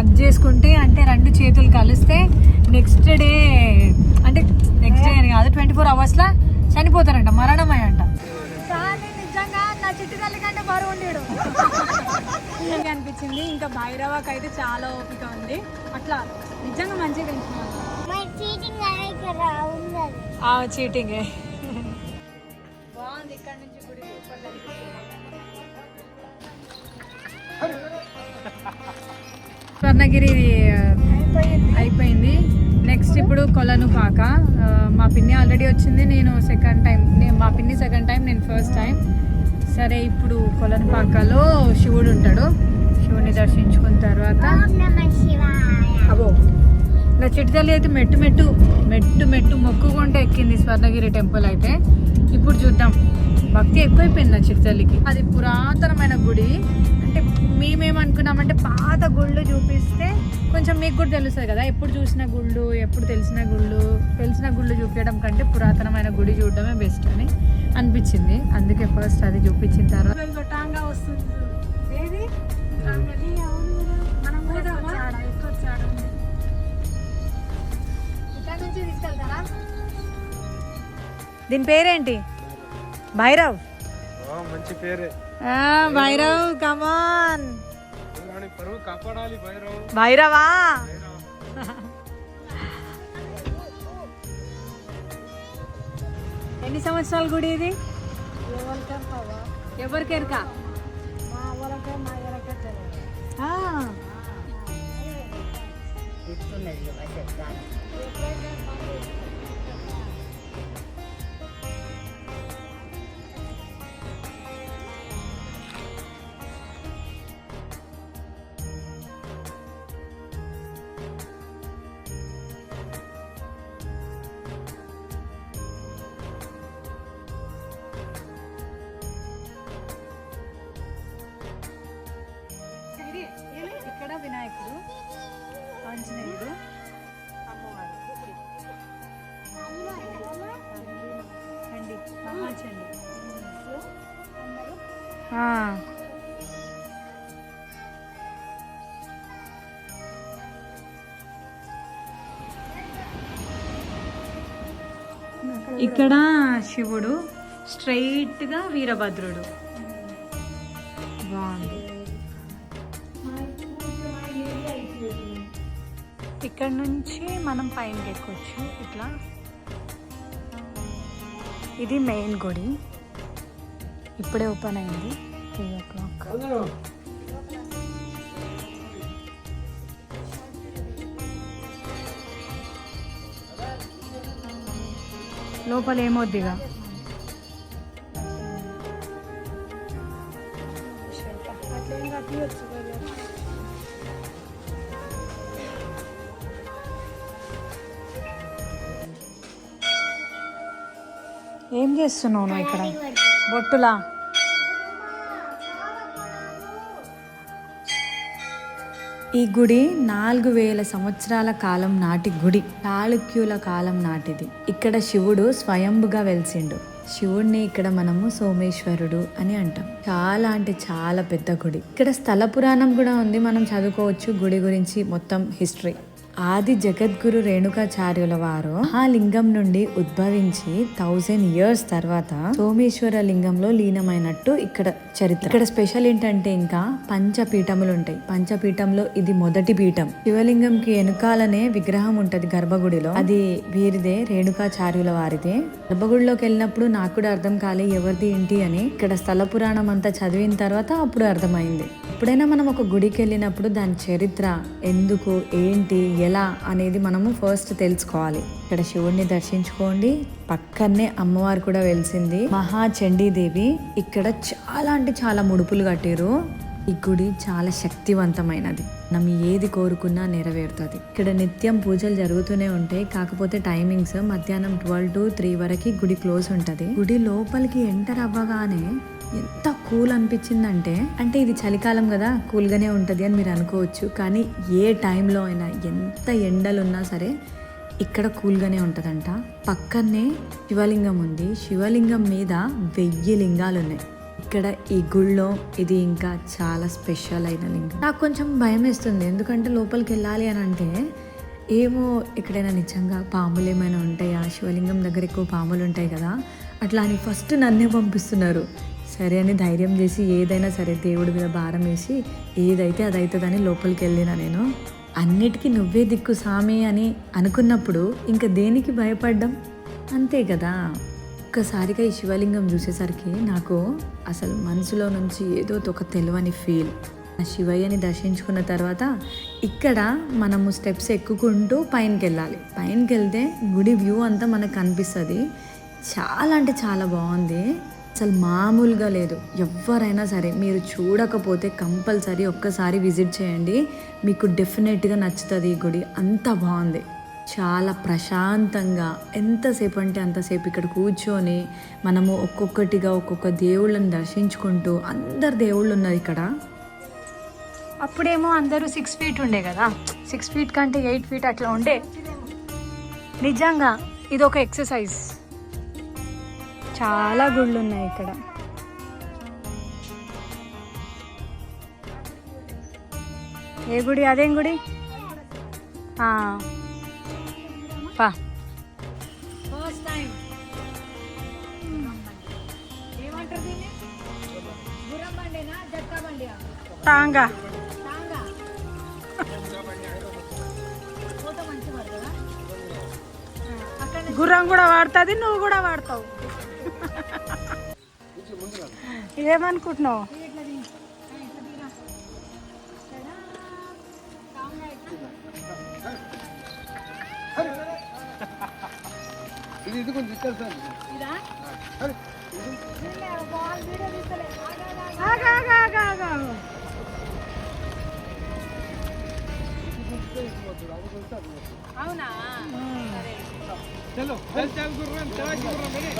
Hug చేసుకుంటే అంటే రెండు చేతులు కలిస్తే నెక్స్ట్ డే అంటే నెక్స్ట్ డే అని కాదు ట్వంటీ ఫోర్ అవర్స్లో చనిపోతారంట మరణమే అంట నిజంగా నా చిట్టు తల్లి కంటే బరువు ఉండేడు. అనిపించింది. ఇంకా భైరవకి అయితే చాలా ఓపిక ఉంది. అట్లా నిజంగా మంచిగా పెంచుకున్నాను చీటింగే బాగుంది ఇక్కడ నుంచి గుడి స్వర్ణగిరి అయిపోయింది. నెక్స్ట్ ఇప్పుడు కొలను పాక మా పిన్ని ఆల్రెడీ వచ్చింది. నేను సెకండ్ టైం నేను మా పిన్ని సెకండ్ టైం నేను ఫస్ట్ టైం సరే ఇప్పుడు కొలను పాకలో శివుడు ఉంటాడు. శివుని దర్శించుకున్న తర్వాత అబో నా చిట్టి తల్లి అయితే మెట్టు మెట్టు మెట్టు మెట్టు మొక్కుకుంటే ఎక్కింది స్వర్ణగిరి టెంపుల్ అయితే. ఇప్పుడు చూద్దాం. భక్తి ఎక్కువైపోయింది నా చిట్టి తల్లికి. అది పురాతనమైన గుడి. అంటే మేమేమనుకున్నామంటే పాత గుళ్ళు చూపిస్తే కొంచెం మీకు కూడా తెలుస్తుంది కదా ఎప్పుడు చూసిన గుళ్ళు ఎప్పుడు తెలిసిన గుళ్ళు తెలిసిన గుళ్ళు చూపించడం కంటే పురాతనమైన గుడి చూడడమే బెస్ట్ అని అనిపించింది. అందుకే ఫస్ట్ అది చూపించిన తర్వాత టాంగా వస్తుంది ఏది? మనం పోదామా? ఇక్కడ నుంచి తీసుకెళ్తారా? దీని పేరేంటి? భైరవ్? మంచి పేరే. Bhairav come on Bhairav. ఎన్ని సంవత్సరాల గుడి ఇది? ఎవరికి ఎరక ఇక్కడ శివుడు స్ట్రైట్గా వీరభద్రుడు. బాగుంది. ఇక్కడ నుంచి మనం పైన ఎక్కొచ్చు. ఇట్లా. ఇది మెయిన్ గుడి. ఇప్పుడే ఓపెన్ అయింది. త్రీ ఓ క్లాక్ లోపల ఏమొద్దిగా ఏం చేస్తున్నావు నువ్వు ఇక్కడ? బొట్టులా? ఈ గుడి నాలుగు వేల సంవత్సరాల కాలం నాటి గుడి. చాళుక్యుల కాలం నాటిది. ఇక్కడ శివుడు స్వయంభుగా వెలిసిండు. శివుడిని ఇక్కడ మనము సోమేశ్వరుడు అని అంటాం. చాలా అంటే చాలా పెద్ద గుడి. ఇక్కడ స్థల పురాణం కూడా ఉంది. మనం చదువుకోవచ్చు గుడి గురించి మొత్తం హిస్టరీ ఆది జగద్గురు రేణుకాచార్యుల వారు ఆ లింగం నుండి ఉద్భవించి థౌజండ్ ఇయర్స్ తర్వాత సోమేశ్వర లింగంలో లీనమైనట్టు ఇక్కడ చరిత్ర. ఇక్కడ స్పెషల్ ఏంటంటే ఇంకా పంచపీఠములు ఉంటాయి పంచపీఠంలో ఇది మొదటి పీఠం. శివలింగంకి వెనుకాలనే విగ్రహం ఉంటది గర్భగుడిలో. అది వీరిదే రేణుకాచార్యుల వారిదే గర్భగుడిలోకి వెళ్ళినప్పుడు నాకు కూడా అర్థం కాలే ఎవరిది ఏంటి అని. ఇక్కడ స్థల పురాణం అంతా చదివిన తర్వాత అప్పుడు అర్థమైంది. ఎప్పుడైనా మనం ఒక గుడికి వెళ్ళినప్పుడు దాని చరిత్ర ఎందుకు ఏంటి ఎలా అనేది మనము ఫస్ట్ తెలుసుకోవాలి. ఇక్కడ శివుణ్ణి దర్శించుకోండి. పక్కనే అమ్మవారు కూడా వెలిసింది. మహాచండీదేవి ఇక్కడ చాలా అంటే చాలా ముడుపులు కట్టారు ఈ గుడి చాలా శక్తివంతమైనది. మనం ఏది కోరుకున్నా నెరవేరుతుంది. ఇక్కడ నిత్యం పూజలు జరుగుతూనే ఉంటాయి. కాకపోతే టైమింగ్స్ మధ్యాహ్నం ట్వెల్వ్ టు త్రీ వరకు గుడి క్లోజ్ ఉంటుంది. గుడి లోపలికి ఎంటర్ అవ్వగానే ఎంత కూల్ అనిపించిందంటే అంటే ఇది చలికాలం కదా కూల్గానే ఉంటుంది అని మీరు అనుకోవచ్చు. కానీ ఏ టైంలో అయినా ఎంత ఎండలున్నా సరే ఇక్కడ కూల్గానే ఉంటుందంట. పక్కనే శివలింగం ఉంది. శివలింగం మీద వెయ్యి లింగాలు ఉన్నాయి ఇక్కడ ఈ గుళ్ళో ఇది ఇంకా చాలా స్పెషల్ అయిన లింగం. నాకు కొంచెం భయం వేస్తుంది. ఎందుకంటే లోపలికి వెళ్ళాలి అని అంటే ఏమో ఎక్కడైనా నిజంగా పాములు ఏమైనా ఉంటాయా? శివలింగం దగ్గర ఎక్కువ పాములు ఉంటాయి కదా. అట్లా అని ఫస్ట్ నన్నే పంపిస్తున్నారు. సరే అని ధైర్యం చేసి ఏదైనా సరే దేవుడి మీద భారం వేసి ఏదైతే అది అవుతుందని లోపలికి వెళ్ళినా నేను అన్నిటికీ నువ్వే దిక్కు సామి అని అనుకున్నప్పుడు ఇంకా దేనికి భయపడ్డం? అంతే కదా. ఒక్కసారిగా ఈ శివలింగం చూసేసరికి నాకు అసలు మనసులో నుంచి ఏదో ఒక తెలియని ఫీల్. ఆ శివయ్యని దర్శించుకున్న తర్వాత ఇక్కడ మనము స్టెప్స్ ఎక్కుకుంటూ పైనకి వెళ్ళాలి. పైనకి వెళ్తే గుడి వ్యూ అంతా మనకు కనిపిస్తుంది. చాలా అంటే చాలా బాగుంది. అసలు మామూలుగా లేదు. ఎవరైనా సరే మీరు చూడకపోతే కంపల్సరీ ఒక్కసారి విజిట్ చేయండి. మీకు డెఫినెట్గా నచ్చుతుంది ఈ గుడి. అంత బాగుంది. చాలా ప్రశాంతంగా. ఎంతసేపు అంటే అంతసేపు ఇక్కడ కూర్చొని మనము ఒక్కొక్కటిగా ఒక్కొక్క దేవుళ్ళని దర్శించుకుంటూ అందరు దేవుళ్ళు ఉన్నారు ఇక్కడ. అప్పుడేమో అందరూ సిక్స్ ఫీట్ ఉండే కదా. సిక్స్ ఫీట్ కంటే ఎయిట్ ఫీట్ అట్లా ఉండే. నిజంగా ఇది ఒక ఎక్సర్సైజ్ చాలా గుళ్ళు ఉన్నాయి ఇక్కడ. ఏ గుడి? అదేం గుడి. పా. గుర్రం కూడా వాడుతుంది నువ్వు కూడా వాడతావు. ఏమనుకుంటున్నావు ఇది ఇది కొంచెం ఇచ్చేస్తాను ఆగు, ఆగు, ఆగు, ఆగు, అవునా? సరే. చలో గుర్రం చలాకి గుర్రం రెడీ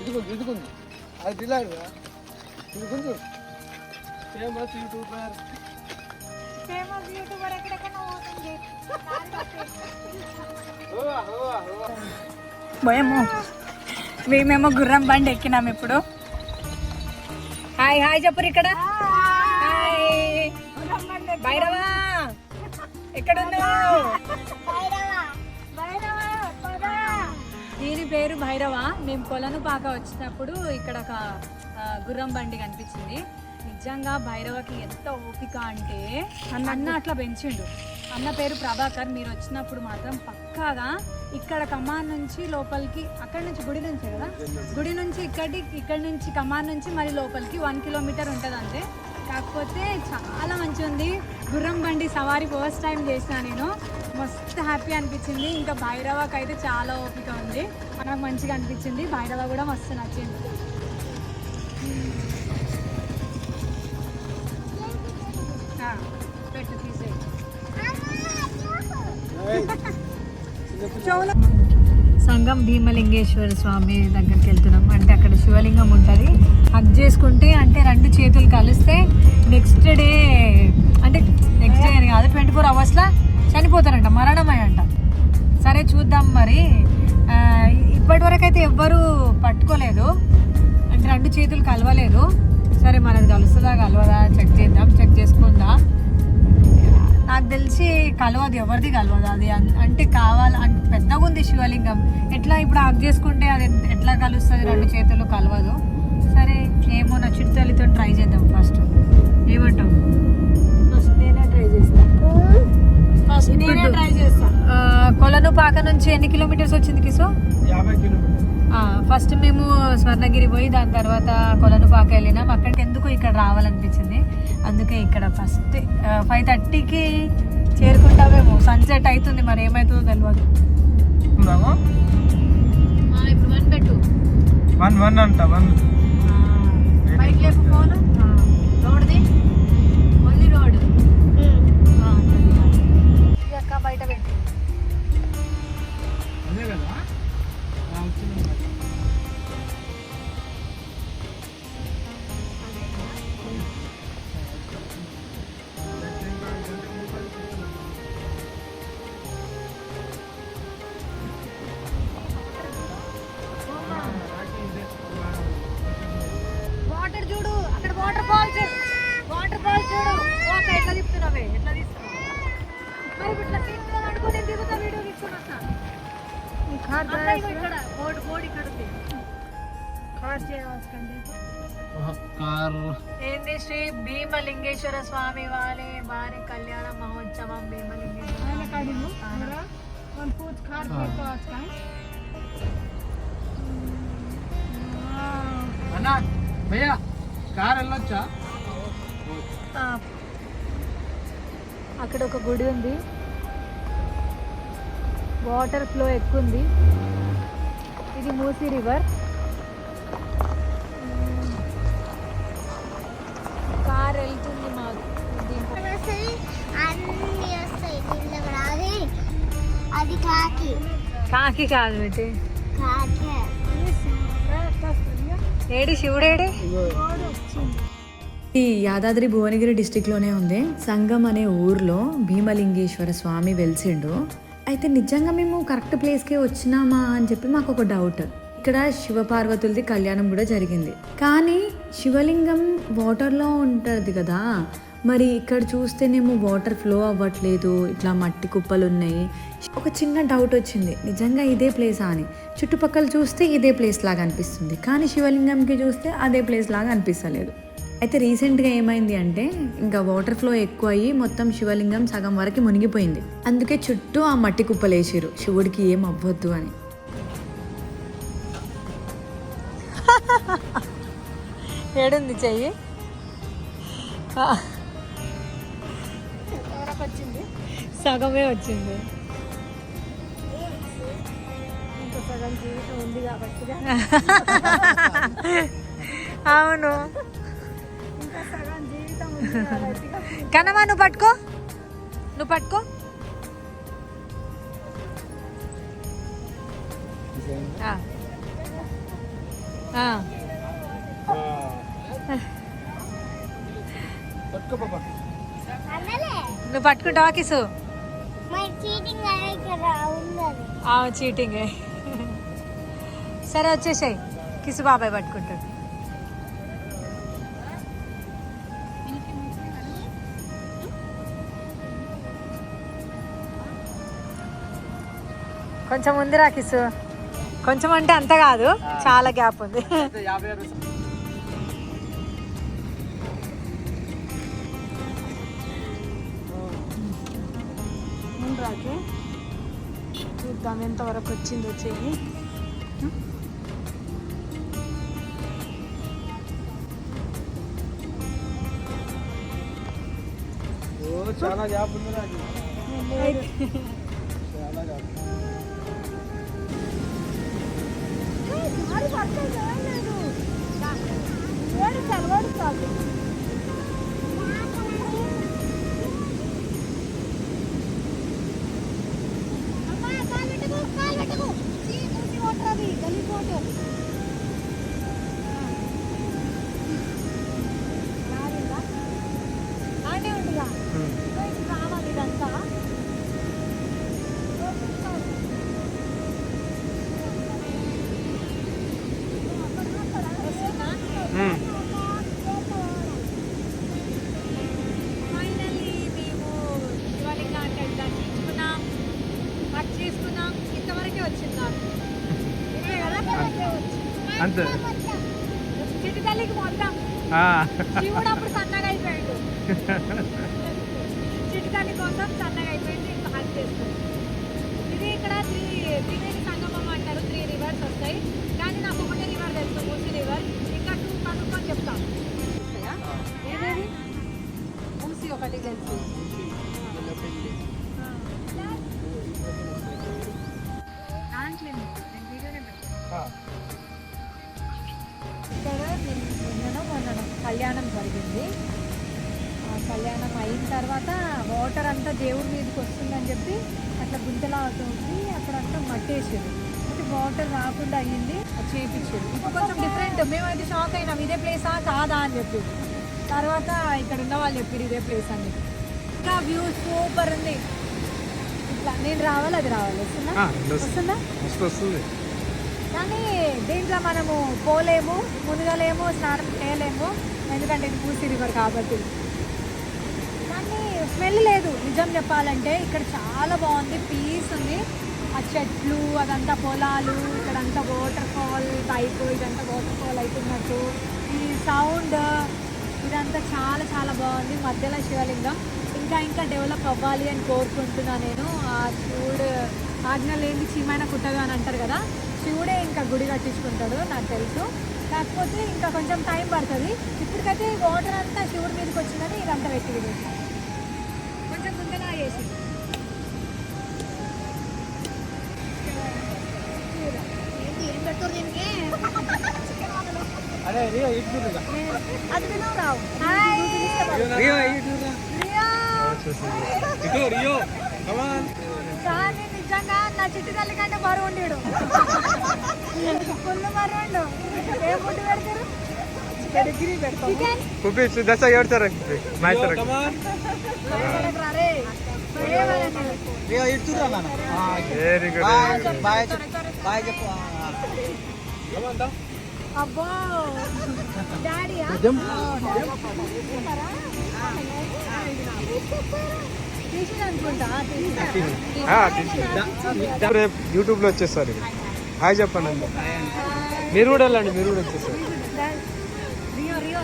ఇది కొంచెం ఇది కొంచెం అది తిలాడు ఇది కొంచెం ఫేమస్ యూట్యూబర్ ఫేమస్ యూట్యూబర్ ఎక్కడెక్కడ పోతుంది భయము. మేమేమో గుర్రం బండి ఎక్కినాం ఇప్పుడు. హాయ్ హాయ్ చెప్పరు ఇక్కడ. భైరవా! ఎక్కడున్నావు? దీని పేరు భైరవ. మేము కొలను పాక వచ్చినప్పుడు ఇక్కడ ఒక గుర్రం బండి కనిపించింది. నిజంగా భైరవకి ఎంత ఓపిక అంటే అన్న అన్న అట్లా పెంచిండు. అన్న పేరు ప్రభాకర్. మీరు వచ్చినప్పుడు మాత్రం పక్కాగా ఇక్కడ కమాన్ నుంచి లోపలికి అక్కడ నుంచి గుడి నుంచి కదా? గుడి నుంచి ఇక్కడి ఇక్కడ నుంచి కమాన్ నుంచి మరి లోపలికి వన్ కిలోమీటర్ ఉంటుంది అంతే కాకపోతే చాలా మంచిగా ఉంది గుర్రం బండి సవారీ ఫస్ట్ టైం చేసిన నేను. మస్తు హ్యాపీ అనిపించింది. ఇంకా భైరవకి అయితే చాలా ఓపిక ఉంది. నాకు మంచిగా అనిపించింది. భైరవ కూడా మస్తు నచ్చింది. పెట్టు తీసేయి. సంగం భీమలింగేశ్వర స్వామి దగ్గరికి వెళ్తున్నాం. అంటే అక్కడ శివలింగం ఉంటుంది. హగ్ చేసుకుంటే అంటే రెండు చేతులు కలిస్తే నెక్స్ట్ డే అంటే నెక్స్ట్ డే అని కాదు ట్వంటీ ఫోర్ అవర్స్లో చనిపోతారంట మరణమై అంట సరే చూద్దాం మరి. ఆ, ఇప్పటి వరకు అయితే ఎవ్వరూ పట్టుకోలేదు. అంటే రెండు చేతులు కలవలేదు. సరే మనది కలుస్తుందా కలవదా? చెక్ చేద్దాం చెక్ చేసుకుందాం. నాకు తెలిసి కలవదు ఎవరిది కలవదు అది. అన్- అంటే కావాలి అంటే పెద్దగా ఉంది శివలింగం. ఎట్లా ఇప్పుడు ఆగ్ చేసుకుంటే అది ఎట్- ఎట్లా కలుస్తుంది రెండు చేతులు కలవదు. సరే ఏమో నా చిరుతల్లితో ట్రై చేద్దాం ఫస్ట్. ఏమంటావు? ఫస్ట్ నేనే ట్రై చేస్తా. ఫస్ట్ నేనే ట్రై చేస్తా. కొలను పాక నుంచి ఎన్ని కిలోమీటర్స్ వచ్చింది కిసో? యాభై ఫస్ట్ మేము స్వర్ణగిరి పోయి దాని తర్వాత కొలను పాక వెళ్ళినాం. అక్కడికి ఎందుకు ఇక్కడ రావాలనిపించింది? అందుకే ఇక్కడ ఫస్ట్ ఫైవ్ థర్టీకి చేరుకుంటామేమో. సన్సెట్ అవుతుంది మరి ఏమవుతుందో తెలియదు వన్ వన్ వన్ అంట వన్ బైక్ లేపు భీమలింగేశ్వర స్వామి వారి వారి కళ్యాణ మహోత్సవం భీమలింగేశ్వర అన్నా భయ్యా కార్ వెళ్ళొచ్చా? ఆ, అక్కడ ఒక గుడి ఉంది. వాటర్ ఫ్లో ఎక్కువ ఉంది. ఇది మూసీ రివర్ వస్తాయి అన్ని వస్తాయి. దీంట్లో కూడా అది కాకి. కాకి కాదు కాకి. ఏడి శివుడేడి ఈ యాదాద్రి భువనగిరి డిస్టిక్లోనే ఉంది. సంగం అనే ఊర్లో భీమలింగేశ్వర స్వామి వెలిసిండు. అయితే నిజంగా మేము కరెక్ట్ ప్లేస్కే వచ్చినామా అని చెప్పి మాకు ఒక డౌట్ ఇక్కడ శివపార్వతులది కళ్యాణం కూడా జరిగింది. కానీ శివలింగం వాటర్లో ఉంటుంది కదా. మరి ఇక్కడ చూస్తేనేమో వాటర్ ఫ్లో అవ్వట్లేదు ఇట్లా మట్టి కుప్పలు ఉన్నాయి ఒక చిన్న డౌట్ వచ్చింది. నిజంగా ఇదే ప్లేసా అని. చుట్టుపక్కల చూస్తే ఇదే ప్లేస్ లాగా అనిపిస్తుంది. కానీ శివలింగంకి చూస్తే అదే ప్లేస్ లాగా అనిపిస్తలేదు. అయితే రీసెంట్గా ఏమైంది అంటే ఇంకా వాటర్ ఫ్లో ఎక్కువ అయ్యి మొత్తం శివలింగం సగం వరకు మునిగిపోయింది. అందుకే చుట్టూ ఆ మట్టి కుప్పలేసిరు శివుడికి ఏం అవ్వద్దు అని. ఏడుంది చెయ్యి? ఆ. సగమే వచ్చింది. అవును. కనమా నువ్వు పట్టుకో. నువ్వు పట్టుకో. ఆ. ఆ. పట్టుకో. నువ్వు పట్టుకుంటావా కిసు? చీటింగ్ సరే వచ్చేసాయి. కిసు బాబాయ్ పట్టుకుంటాడు. కొంచెం ఉందిరా కిసు. కొంచెం అంటే అంత కాదు. చాలా గ్యాప్ ఉంది. అయితే యాభై అరవై సం- రాకి. చూద్దాం ఎంతవరకు వచ్చిందో చెయ్యి. చాలా గ్యాప్ ఉంది నాకు చాలా గ్యాప్. అంతే. వచ్చింది అంతే చిట్టి తల్లికి మొత్తం శివుడు అప్పుడు సన్నగా అయిపోయాడు చిట్టి తల్లి కోసం సన్నగా అయిపోయింది ఇంకా హక్ చేస్తుంది ఇది ఇక్కడ త్రీ త్రివేణి సంగమం అంటారు త్రీ రివర్స్ వస్తాయి ఒకటి తెలుసు నేను ఇక్కడ నిన్న- నిన్ననో కళ్యాణం జరిగింది ఆ కళ్యాణం అయిన తర్వాత వాటర్ అంతా దేవుడి మీదకి వస్తుందని చెప్పి అట్లా గుంతలా అవుతుంది అక్కడ అంతా మట్టేసారు అంటే వాటర్ రాకుండా అయ్యింది అది చేయించారు ఇప్పుడు కొంచెం డిఫరెంట్ మేము అయితే షాక్ అయినాం ఇదే ప్లేసా కాదా అని చెప్పి తర్వాత ఇక్కడ ఉన్న వాళ్ళు చెప్పారు ఇదే ప్లేస్ అని. ఇంకా వ్యూ సూపర్ ఉంది. ఇట్లా నేను రావాలి అది రావాలి. వస్తుందా? వస్తుంది. కానీ దీంట్లో మనము పోలేము మునగలేము స్నానం చేయలేము. ఎందుకంటే ఇది పూసి రివర్ కాబట్టి. కానీ స్మెల్ లేదు. నిజం చెప్పాలంటే ఇక్కడ చాలా బాగుంది. పీస్ ఉంది. ఆ చెట్లు అదంతా పొలాలు ఇక్కడంతా వాటర్ ఫాల్ టైప్ ఇదంతా వాటర్ ఫాల్ అవుతున్నట్టు ఈ సౌండ్ ఇదంతా చాలా చాలా బాగుంది. మధ్యలో శివలింగం. ఇంకా ఇంకా డెవలప్ అవ్వాలి అని కోరుకుంటున్నా నేను. ఆ శివుడు ఆజ్ఞ లేని చీమైన కుట్టగా అని అంటారు కదా. శివుడే ఇంకా గుడి కట్టించుకుంటాడు నాకు తెలుసు. కాకపోతే ఇంకా కొంచెం టైం పడుతుంది. ఇప్పటికైతే వాటర్ అంతా శివుడి మీదకి వచ్చిందని ఇదంతా వెట్టి కొంచెం ముందలా చేసింది కానీ నిజంగా నా చిట్టి తల్లి కంటే బరువు ఉండేడు ఫుల్ బరువుండు ఏ ఫుడ్ పెడతారు కుప్పించు అబ్బో. డాడీయా తీసి అనుకుంటా తీసి రేపు యూట్యూబ్లో వచ్చేస్తారు. హాయ్ చెప్పండి. అండి మీరు కూడా వెళ్ళండి మీరు కూడా వచ్చేస్తారు. రియో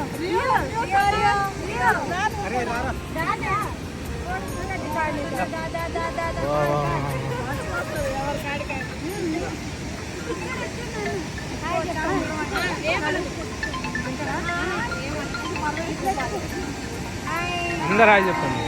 రియో రియో చెప్పండి.